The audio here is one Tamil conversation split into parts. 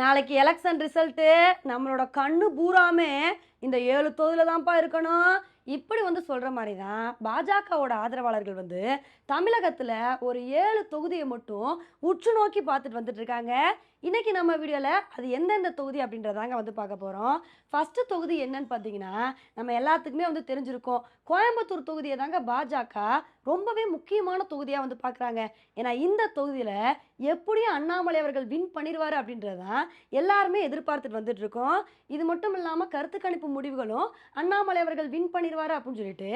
நாளைக்கு எலெக்ஷன் ரிசல்ட்டு நம்மளோட கண்ணு பூராமே இந்த ஏழு தொகுதியில் தான்ப்பா இருக்கணும். இப்படி வந்து சொல்கிற மாதிரி தான் பாஜகவோட ஆதரவாளர்கள் வந்து தமிழகத்தில் ஒரு ஏழு தொகுதியை மட்டும் உற்று நோக்கி பார்த்துட்டு வந்துட்டு இருக்காங்க. இன்றைக்கி நம்ம வீடியோவில் அது எந்தெந்த தொகுதி அப்படின்றதாங்க வந்து பார்க்க போகிறோம் ஃபஸ்ட்டு தொகுதி என்னன்னு பார்த்தீங்கன்னா நம்ம எல்லாத்துக்குமே வந்து தெரிஞ்சிருக்கோம். கோயம்புத்தூர் தொகுதியை தாங்க பாஜக ரொம்பவே முக்கியமான தொகுதியாக வந்து பார்க்குறாங்க ஏன்னா இந்த தொகுதியில் எப்படியும் அண்ணாமலை அவர்கள் வின் பண்ணிடுவார் அப்படின்றது தான் எல்லாருமே எதிர்பார்த்துட்டு வந்துட்டு இருக்கோம். இது மட்டும் இல்லாமல் கருத்து கணிப்பு முடிவுகளும் அண்ணாமலை அவர்கள் வின் பண்ணிடுவார் அப்படின்னு சொல்லிட்டு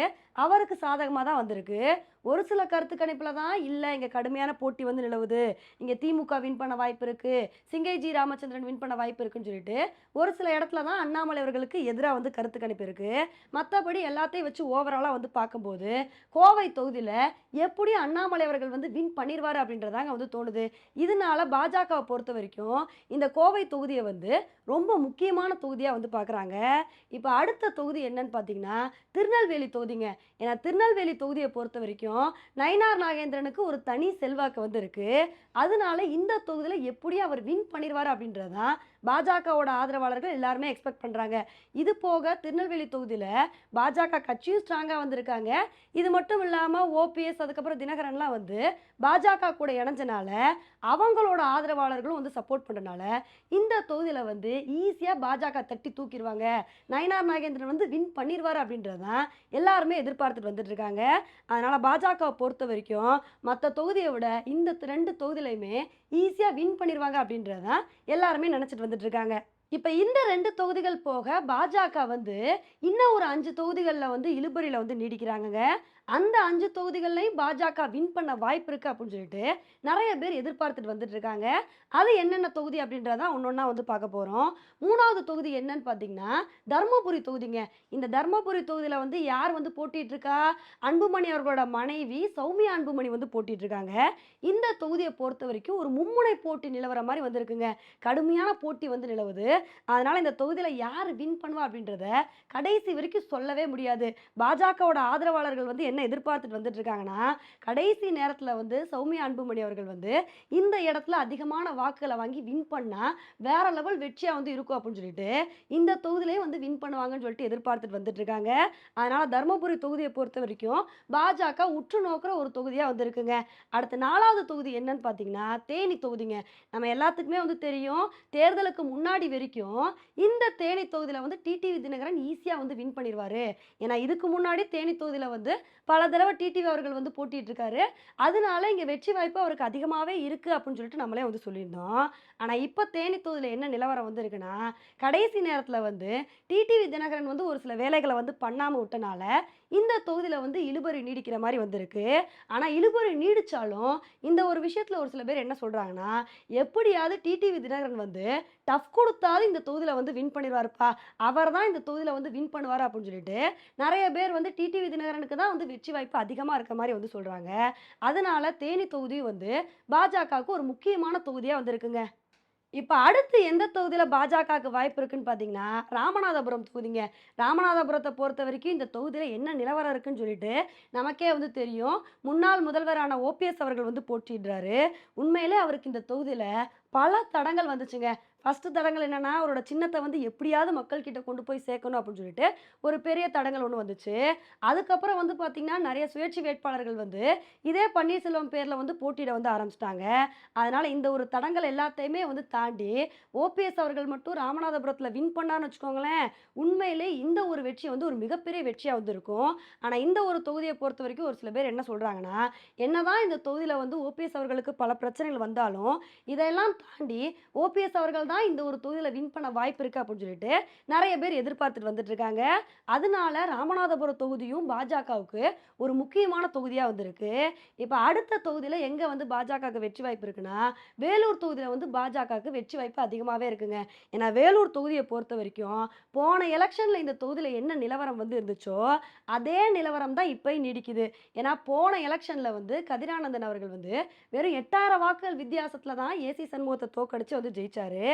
அவருக்கு சாதகமாக தான் வந்திருக்கு. ஒரு சில கருத்து கணிப்பில் தான் இல்லை இங்கே கடுமையான போட்டி வந்து நிலவுது. இங்கே திமுக வின் பண்ண வாய்ப்பு இருக்குது சிங்கை ஜி ராமச்சந்திரன் வின் பண்ண வாய்ப்பு இருக்குன்னு சொல்லிட்டு ஒரு சில இடத்துல தான் அண்ணாமலை அவர்களுக்கு எதிராக வந்து கருத்து கணிப்பு இருக்குது மற்றபடி எல்லாத்தையும் வச்சு ஓவராலாக வந்து பார்க்கும்போது கோவை தொகுதியில் எப்படி அண்ணாமலை அவர்கள் வந்து வின் பண்ணிடுவார் அப்படின்றதாங்க வந்து தோணுது. இதனால பாஜகவை பொறுத்த வரைக்கும் இந்த கோவை தொகுதியை வந்து ரொம்ப முக்கியமான தொகுதியாக வந்து பார்க்குறாங்க. இப்போ அடுத்த தொகுதி என்னன்னு பார்த்தீங்கன்னா திருநெல்வேலி தொகுதிங்க. ஏன்னா திருநெல்வேலி தொகுதியை பொறுத்த வரைக்கும் நயினார் நாகேந்திரனுக்கு ஒரு தனி செல்வாக்கு வந்திருக்கு. அதனால இந்த தொகுதியில் எப்படி அவர் வின் பண்ணிடுவார் அப்படின்றது தான் பாஜகவோட ஆதரவாளர்கள் எல்லாருமே எக்ஸ்பெக்ட் பண்ணுறாங்க இது போக திருநெல்வேலி தொகுதியில் பாஜக கட்சியும் ஸ்ட்ராங்காக வந்திருக்காங்க. இது மட்டும் இல்லாமல் ஓபிஎஸ் அதுக்கப்புறம் தினகரன்லாம் வந்து பாஜக கூட இணைஞ்சனால அவங்களோட ஆதரவாளர்களும் வந்து சப்போர்ட் பண்ணுறனால இந்த தொகுதியில் வந்து ஈஸியாக பாஜக தட்டி தூக்கிடுவாங்க நயனார் நாகேந்திரன் வந்து வின் பண்ணிடுவார் அப்படின்றது தான் எல்லாருமே எதிர்பார்த்துட்டு வந்துட்டு இருக்காங்க. அதனால் பாஜகவை பொறுத்த வரைக்கும் மற்ற தொகுதியை விட இந்த ரெண்டு தொகுதியிலையுமே ஈஸியாக வின் பண்ணிடுவாங்க அப்படின்றதுதான் எல்லாருமே நினச்சிட்டு வந்துட்டு இருக்காங்க. இப்போ இந்த ரெண்டு தொகுதிகள் போக பாஜக வந்து இன்னும் ஒரு அஞ்சு தொகுதிகளில் வந்து இழுபறியில் வந்து நீடிக்கிறாங்கங்க. அந்த அஞ்சு தொகுதிகள்லையும் பாஜக வின் பண்ண வாய்ப்பு இருக்குது அப்படின்னு சொல்லிட்டு நிறைய பேர் எதிர்பார்த்துட்டு வந்துட்டு இருக்காங்க. அது என்னென்ன தொகுதி அப்படின்றத ஒன்றொன்னா வந்து பார்க்க போகிறோம் மூணாவது தொகுதி என்னன்னு பார்த்தீங்கன்னா தர்மபுரி தொகுதிங்க. இந்த தர்மபுரி தொகுதியில் வந்து யார் வந்து போட்டிட்டு இருக்கா? அன்புமணி அவர்களோட மனைவி சௌமியா அன்புமணி வந்து போட்டிட்டு இருக்காங்க. இந்த தொகுதியை பொறுத்த வரைக்கும் ஒரு மும்முனை போட்டி நிலவர மாதிரி வந்திருக்குங்க. கடுமையான போட்டி வந்து நிலவுது. அதனால இந்த தொகுதியில் யார் வின் பண்ணுவா அப்படின்றத கடைசி வரைக்கும் சொல்லவே முடியாது. பாஜகவோட ஆதரவாளர்கள் வந்து என்ன எதிர்பார்த்துட்டு வந்துட்டு இருக்காங்கன்னா கடைசி நேரத்தில் வந்து சௌமியா அன்புமணி அவர்கள் வந்து இந்த இடத்துல அதிகமான வாக்குகளை வாங்கி வின் பண்ணால் வேற லெவல் வெற்றியாக வந்து இருக்கும் அப்படின்னு சொல்லிட்டு இந்த தொகுதியிலே வந்து வின் பண்ணுவாங்கன்னு சொல்லிட்டு எதிர்பார்த்துட்டு வந்துட்டு இருக்காங்க அதனால தருமபுரி தொகுதியை பொறுத்த வரைக்கும் பாஜக உற்று நோக்கிற ஒரு தொகுதியாக வந்திருக்குங்க. அடுத்த நாலாவது தொகுதி என்னன்னு பார்த்தீங்கன்னா தேனி தொகுதிங்க. நம்ம எல்லாத்துக்குமே வந்து தெரியும் தேர்தலுக்கு முன்னாடி வரைக்கும் இந்த தேனி தொகுதியில் வந்து டிடிவி தினகரன் ஈஸியாக வந்து வின் பண்ணிடுவாரு ஏன்னா இதுக்கு முன்னாடி தேனி தொகுதியில் வந்து பல தடவை டிடிவி அவர்கள் வந்து போட்டிகிட்ருக்காரு அதனால இங்கே வெற்றி வாய்ப்பு அவருக்கு அதிகமாகவே இருக்குது அப்படின்னு சொல்லிட்டு நம்மளே வந்து சொல்லியிருந்தோம். ஆனால் இப்போ தேனி தொகுதியில் என்ன நிலவரம் வந்து இருக்குன்னா கடைசி நேரத்தில் வந்து டிடிவி தினகரன் வந்து ஒரு சில வேலைகளை வந்து பண்ணாமல் விட்டனால இந்த தொகுதியில் வந்து இழுபறி நீடிக்கிற மாதிரி வந்திருக்கு. ஆனால் இழுபறி நீடிச்சாலும் இந்த ஒரு விஷயத்தில் ஒரு சில பேர் என்ன சொல்கிறாங்கன்னா எப்படியாவது டிடிவி தினகரன் வந்து டஃப் கொடுத்தாலும் இந்த தொகுதியில் வந்து வின் பண்ணிடுவாருப்பா. அவர் தான் இந்த தொகுதியில் வந்து வின் பண்ணுவார் அப்படின்னு சொல்லிட்டு நிறைய பேர் வந்து டிடிவி தினகரனுக்கு தான் வந்து வெற்றி வாய்ப்பு அதிகமாக இருக்க மாதிரி வந்து சொல்கிறாங்க அதனால் தேனி தொகுதி வந்து பாஜகவுக்கு ஒரு முக்கியமான தொகுதியாக வந்திருக்குங்க. இப்போ அடுத்து எந்த தொகுதியில் பாஜகவுக்கு வாய்ப்பு இருக்குன்னு பார்த்தீங்கன்னா ராமநாதபுரம் தொகுதிங்க. ராமநாதபுரத்தை பொறுத்த வரைக்கும் இந்த தொகுதியில் என்ன நிலவரம் இருக்குன்னு சொல்லிட்டு நமக்கே வந்து தெரியும். முன்னாள் முதல்வரான ஓபிஎஸ் அவர்கள் வந்து போட்டிடுறாரு உண்மையிலே அவருக்கு இந்த தொகுதியில் பல தடங்கள் வந்துச்சுங்க. ஃபஸ்ட்டு தடங்கள் என்னென்னா அவரோட சின்னத்தை வந்து எப்படியாவது மக்கள்கிட்ட கொண்டு போய் சேர்க்கணும் அப்படின்னு சொல்லிட்டு ஒரு பெரிய தடங்கள் ஒன்று வந்துச்சு. அதுக்கப்புறம் வந்து பார்த்திங்கன்னா நிறைய சுயேட்சை வேட்பாளர்கள் வந்து இதே பன்னீர்செல்வம் பேரில் வந்து போட்டியிட வந்து ஆரம்பிச்சிட்டாங்க. அதனால் இந்த ஒரு தடங்கள் எல்லாத்தையுமே வந்து தாண்டி ஓபிஎஸ் அவர்கள் மட்டும் ராமநாதபுரத்தில் வின் பண்ணான்னு வச்சுக்கோங்களேன் உண்மையிலே இந்த ஒரு வெற்றி வந்து ஒரு மிகப்பெரிய வெற்றியாக வந்து இருக்கும். ஆனால் இந்த ஒரு தொகுதியை பொறுத்த வரைக்கும் ஒரு சில பேர் என்ன சொல்கிறாங்கன்னா என்னதான் இந்த தொகுதியில் வந்து ஓபிஎஸ் அவர்களுக்கு பல பிரச்சனைகள் வந்தாலும் இதெல்லாம் தாண்டி ஓபிஎஸ் அவர்கள் தான் இந்த ஒரு தொகுதியில் வின் பண்ண வாய்ப்பு இருக்குது அப்படின்னு சொல்லிட்டு நிறைய பேர் எதிர்பார்த்துட்டு வந்துட்டு இருக்காங்க. அதனால ராமநாதபுரம் தொகுதியும் பாஜகவுக்கு ஒரு முக்கியமான தொகுதியாக வந்திருக்கு. இப்போ அடுத்த தொகுதியில் எங்கே வந்து பாஜகவுக்கு வெற்றி வாய்ப்பு இருக்குன்னா வேலூர் தொகுதியில் வந்து பாஜகவுக்கு வெற்றி வாய்ப்பு அதிகமாகவே இருக்குங்க. ஏன்னா வேலூர் தொகுதியை பொறுத்த வரைக்கும் போன எலெக்ஷனில் இந்த தொகுதியில் என்ன நிலவரம் வந்து இருந்துச்சோ அதே நிலவரம் தான் இப்போ நீடிக்குது. ஏன்னா போன எலெக்ஷனில் வந்து கதிரானந்தன் அவர்கள் வந்து வெறும் எட்டாயிரம் வாக்குகள் வித்தியாசத்தில் தான் ஏசி சண்முகத்தை சமூகத்தை தோக்கடிச்சு வந்து ஜெயிச்சாரு.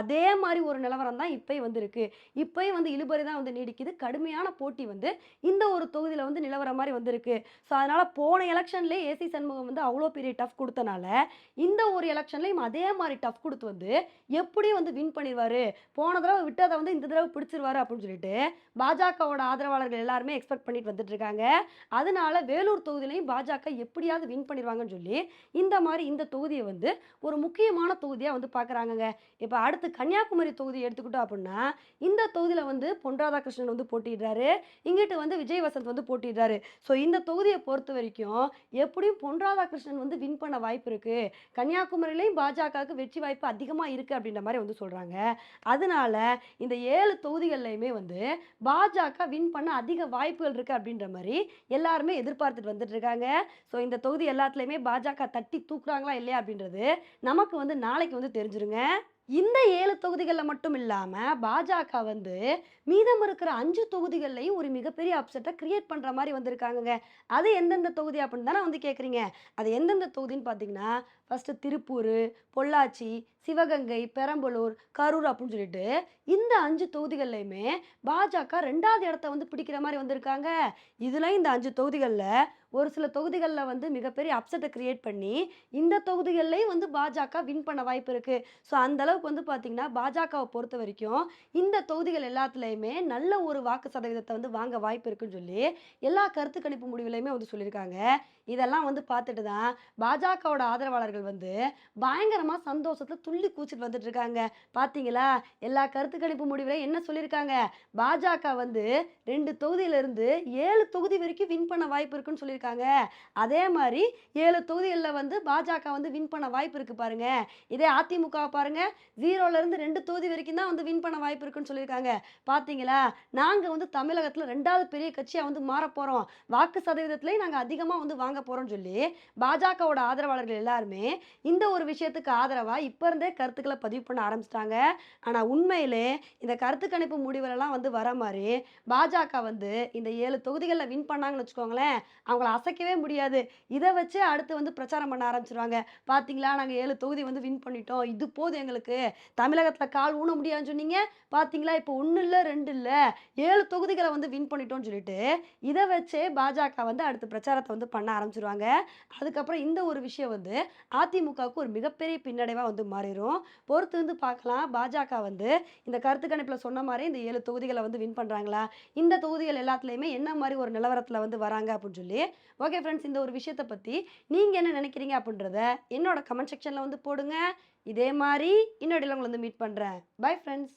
அதே மாதிரி ஒரு நிலவரம் தான் இப்பயும் வந்து இருக்கு வந்து இழுபறி தான் வந்து நீடிக்குது. கடுமையான போட்டி வந்து இந்த ஒரு தொகுதியில் வந்து நிலவரம் மாதிரி வந்திருக்கு. ஸோ அதனால் போன எலெக்ஷன்லேயே ஏசி சண்முகம் வந்து அவ்வளோ பெரிய டஃப் கொடுத்தனால இந்த ஒரு எலெக்ஷன்லையும் அதே மாதிரி டஃப் கொடுத்து வந்து எப்படியும் வந்து வின் பண்ணிடுவாரு போன தடவை விட்டதை வந்து இந்த தடவை பிடிச்சிருவாரு அப்படின்னு சொல்லிட்டு பாஜகவோட ஆதரவாளர்கள் எல்லாருமே எக்ஸ்பெக்ட் பண்ணிட்டு வந்துட்டு இருக்காங்க. அதனால வேலூர் தொகுதியிலையும் பாஜக எப்படியாவது வின் பண்ணிடுவாங்கன்னு சொல்லி இந்த மாதிரி இந்த தொகுதியை வந்து ஒரு முக்கியமான தொகுதியாக வந்து பார்க்குறாங்கங்க இப்போ அடுத்த கன்னியாகுமரி தொகுதி எடுத்துக்கிட்டோம் அப்படின்னா இந்த தொகுதியில் வந்து பொன் ராதாகிருஷ்ணன் வந்து போட்டிடுறாரு இங்கிட்டு வந்து விஜய் வசந்த் வந்து போட்டிடுறாரு ஸோ இந்த தொகுதியை பொறுத்த வரைக்கும் எப்படியும் பொன் ராதாகிருஷ்ணன் வந்து வின் பண்ண வாய்ப்பு இருக்குது கன்னியாகுமரியிலையும் பாஜகவுக்கு வெற்றி வாய்ப்பு அதிகமாக இருக்குது அப்படின்ற மாதிரி வந்து சொல்கிறாங்க அதனால இந்த ஏழு தொகுதிகள்லையுமே வந்து பாஜக வின் பண்ண அதிக வாய்ப்புகள் இருக்குது அப்படின்ற மாதிரி எல்லாருமே எதிர்பார்த்துட்டு வந்துட்டு இருக்காங்க. ஸோ இந்த தொகுதி எல்லாத்துலேயுமே பாஜக தட்டி தூக்குறாங்களா இல்லையா அப்படின்றது நமக்கு வந்து நாளைக்கு வந்து தெரிஞ்சிருங்க. இந்த ஏழு தொகுதிகளில் மட்டும் இல்லாமல் பாஜக வந்து மீதம் இருக்கிற அஞ்சு தொகுதிகள்லையும் ஒரு மிகப்பெரிய அப்செட்டை கிரியேட் பண்ணுற மாதிரி வந்திருக்காங்கங்க. அது எந்தெந்த தொகுதி அப்படின்னு தானே வந்து கேட்குறீங்க அது எந்தெந்த தொகுதின்னு பார்த்தீங்கன்னா ஃபஸ்ட்டு திருப்பூர் பொள்ளாச்சி சிவகங்கை பெரம்பலூர் கரூர் அப்படின்னு சொல்லிட்டு இந்த அஞ்சு தொகுதிகள்லையுமே பாஜக ரெண்டாவது இடத்த வந்து பிடிக்கிற மாதிரி வந்திருக்காங்க. இதில் இந்த அஞ்சு தொகுதிகளில் ஒரு சில தொகுதிகளில் வந்து மிகப்பெரிய அப்செட்டை கிரியேட் பண்ணி இந்த தொகுதிகள்லையும் வந்து பாஜக வின் பண்ண வாய்ப்பு இருக்குது ஸோ அந்தளவுக்கு வந்து பார்த்திங்கன்னா பாஜகவை பொறுத்த வரைக்கும் இந்த தொகுதிகள் எல்லாத்துலேயுமே நல்ல ஒரு வாக்கு சதவீதத்தை வந்து வாங்க வாய்ப்பு இருக்குன்னு சொல்லி எல்லா கருத்து கணிப்பு முடிவுலையுமே வந்து சொல்லியிருக்காங்க. இதெல்லாம் வந்து பார்த்துட்டு தான் பாஜகவோட ஆதரவாளர்கள் வந்து பயங்கரமாக சந்தோஷத்தில் துள்ளி கூச்சிட்டு வந்துட்டு இருக்காங்க. பார்த்தீங்களா எல்லா கருத்து கணிப்பு முடிவில் என்ன சொல்லியிருக்காங்க? பாஜக வந்து ரெண்டு தொகுதியிலிருந்து ஏழு தொகுதி வரைக்கும் வின் பண்ண வாய்ப்பு இருக்குன்னு சொல்லியிருக்காங்க. அதே மாதிரி ஏழு தொகுதிகளில் வந்து பாஜக வந்து வின் பண்ண வாய்ப்பு இருக்குது பாருங்க. இதே அதிமுக பாருங்க ஜீரோலேருந்து ரெண்டு தொகுதி வரைக்கும் தான் வந்து வின் பண்ண வாய்ப்பு இருக்குன்னு சொல்லியிருக்காங்க. பார்த்தீங்களா நாங்கள் வந்து தமிழகத்தில் ரெண்டாவது பெரிய கட்சியாக வந்து மாற போகிறோம் வாக்கு சதவீதத்திலையும் நாங்கள் அதிகமாக வந்து வாங்க போகிறோம்னு சொல்லி பாஜகவோட ஆதரவாளர்கள் எல்லாருமே எல்லாருமே இந்த ஒரு விஷயத்துக்கு ஆதரவாக இப்போ இருந்தே கருத்துக்களை பதிவு பண்ண ஆரம்பிச்சிட்டாங்க. ஆனால் உண்மையிலே இந்த கருத்து கணிப்பு முடிவுலலாம் வந்து வர மாதிரி பாஜக வந்து இந்த ஏழு தொகுதிகளில் வின் பண்ணாங்கன்னு வச்சுக்கோங்களேன் அவங்கள அசைக்கவே முடியாது. இதை வச்சு அடுத்து வந்து பிரச்சாரம் பண்ண ஆரம்பிச்சிருவாங்க. பார்த்தீங்களா நாங்கள் ஏழு தொகுதி வந்து வின் பண்ணிட்டோம். இது போதும் எங்களுக்கு. தமிழகத்தில் கால் ஊன முடியாதுன்னு சொன்னீங்க. பார்த்தீங்களா இப்போ ஒன்று இல்லை ரெண்டு இல்லை ஏழு தொகுதிகளை வந்து வின் பண்ணிட்டோம்னு சொல்லிட்டு இதை வச்சே பாஜக வந்து அடுத்து பிரச்சாரத்தை வந்து பண்ண ஆரம்பிச்சிருவாங்க. அதுக்கப்புறம் இந்த ஒரு விஷயம் வந்து அதிமுகவுக்கு ஒரு மிகப்பெரிய பின்னடைவாக வந்து மாறிடும் பொறுத்து வந்து பார்க்கலாம். பாஜக வந்து இந்த கருத்து கணிப்பில் சொன்ன மாதிரி இந்த ஏழு தொகுதிகளை வந்து வின் பண்ணுறாங்களா இந்த தொகுதிகள் எல்லாத்துலேயுமே என்ன மாதிரி ஒரு நிலவரத்தில் வந்து வராங்க அப்படின்னு சொல்லி. ஓகே ஃப்ரெண்ட்ஸ் இந்த ஒரு விஷயத்தை பற்றி நீங்கள் என்ன நினைக்கிறீங்க அப்படின்றத என்னோட கமெண்ட் செக்ஷனில் வந்து போடுங்க. இதே மாதிரி இன்னொடையில் உங்களை வந்து மீட் பண்ணுறேன் பை ஃப்ரெண்ட்ஸ்